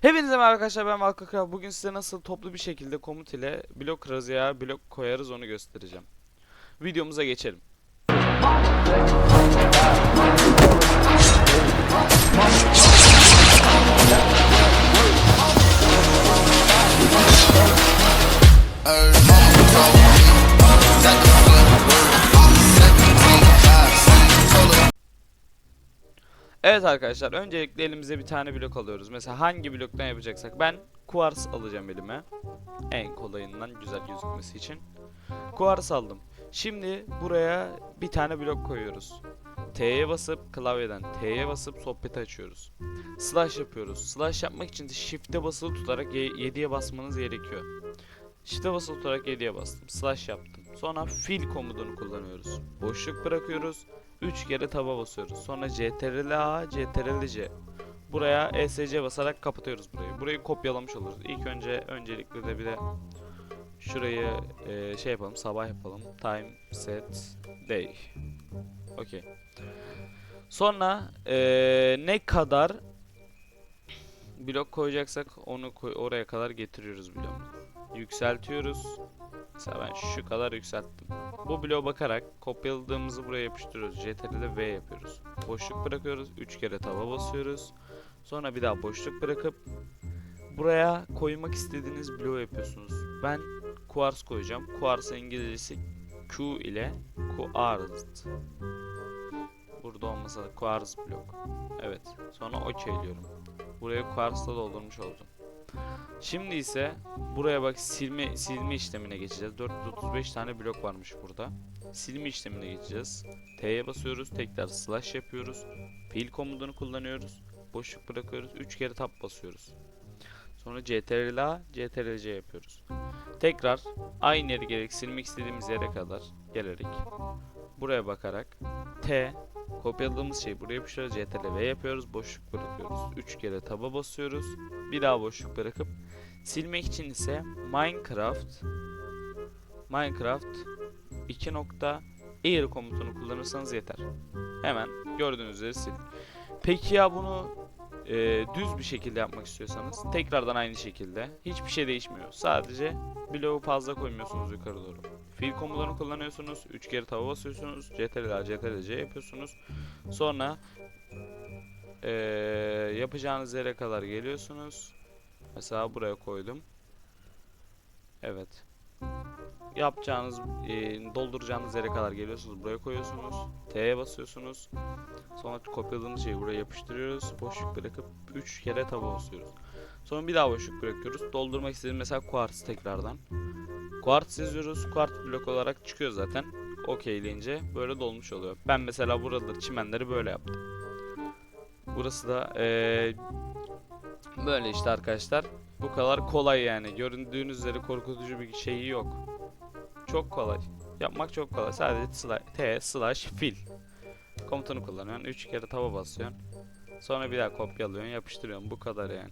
Hepinize merhaba arkadaşlar ben Valkaka. Bugün size nasıl toplu bir şekilde komut ile blok kırarız ya blok koyarız onu göstereceğim. Videomuza geçelim. Evet arkadaşlar öncelikle elimize bir tane blok alıyoruz. Mesela hangi bloktan yapacaksak ben kuars alacağım elime. En kolayından güzel gözükmesi için. Kuars aldım. Şimdi buraya bir tane blok koyuyoruz. T'ye basıp klavyeden T'ye basıp sohbeti açıyoruz. Slash yapıyoruz. Slash yapmak için de shift'e basılı tutarak 7'ye basmanız gerekiyor. Shift'e basılı tutarak 7'ye bastım. Slash yaptım. Sonra fill komutunu kullanıyoruz. Boşluk bırakıyoruz. 3 kere taba basıyoruz. Sonra CTRL A, CTRL C. Buraya ESC basarak kapatıyoruz burayı. Burayı kopyalamış oluruz. İlk önce öncelikle de bir de şurayı e, şey yapalım, sabah yapalım. Time set day. Okey. Sonra e, ne kadar blok koyacaksak onu koy, oraya kadar getiriyoruz bloğumuzu. Yükseltiyoruz. Mesela ben şu kadar yükselttim. Bu bloğa bakarak kopyaladığımızı buraya yapıştırıyoruz. CTRL'de V yapıyoruz. Boşluk bırakıyoruz. 3 kere taba basıyoruz. Sonra bir daha boşluk bırakıp buraya koymak istediğiniz bloğu yapıyorsunuz. Ben Quartz koyacağım. Quartz'ın İngilizcesi Q ile Quartz. Burada olmasa da Quartz blok. Evet. Sonra OK diyorum. Buraya Quartz'la doldurmuş oldum. Şimdi ise buraya bak silme silme işlemine geçeceğiz. 435 tane blok varmış burada. Silme işlemine geçeceğiz. T'ye basıyoruz. Tekrar slash yapıyoruz. Fill komutunu kullanıyoruz. Boşluk bırakıyoruz. 3 kere tab basıyoruz. Sonra CTRL A, CTRL C yapıyoruz. Tekrar aynı yeri gerek silmek istediğimiz yere kadar gelerek buraya bakarak T kopyaladığımız şeyi buraya yapıştırıyoruz. CTRL V yapıyoruz. Boşluk bırakıyoruz. 3 kere taba basıyoruz. Bir daha boşluk bırakıp silmek için ise Minecraft Minecraft 2 nokta air komutunu kullanırsanız yeter. Hemen gördüğünüz üzere sil. Peki ya bunu e, düz bir şekilde yapmak istiyorsanız tekrardan aynı şekilde hiçbir şey değişmiyor. Sadece bloğu fazla koymuyorsunuz yukarı doğru. Fill komutlarını kullanıyorsunuz. 3 kere tava basıyorsunuz. CTRL CTRL C yapıyorsunuz. Sonra e, yapacağınız yere kadar geliyorsunuz. Mesela buraya koydum. Evet. Yapacağınız, e, dolduracağınız yere kadar geliyorsunuz. Buraya koyuyorsunuz. T'ye basıyorsunuz. Sonra kopyaladığımız şeyi buraya yapıştırıyoruz. Boşluk bırakıp 3 kere taba basıyoruz. Sonra bir daha boşluk bırakıyoruz. Doldurmak istediğimiz mesela quartz tekrardan. Quartz yazıyoruz. Quartz blok olarak çıkıyor zaten. Okeyleyince böyle dolmuş oluyor. Ben mesela buraları çimenleri böyle yaptım. Burası da eee böyle işte arkadaşlar. Bu kadar kolay yani. Göründüğünüz üzere korkutucu bir şeyi yok. Çok kolay. Yapmak çok kolay. Sadece t slash fill komutunu kullanıyorsun. 3 kere taba basıyorsun. Sonra bir daha kopyalıyorsun, yapıştırıyorsun. Bu kadar yani.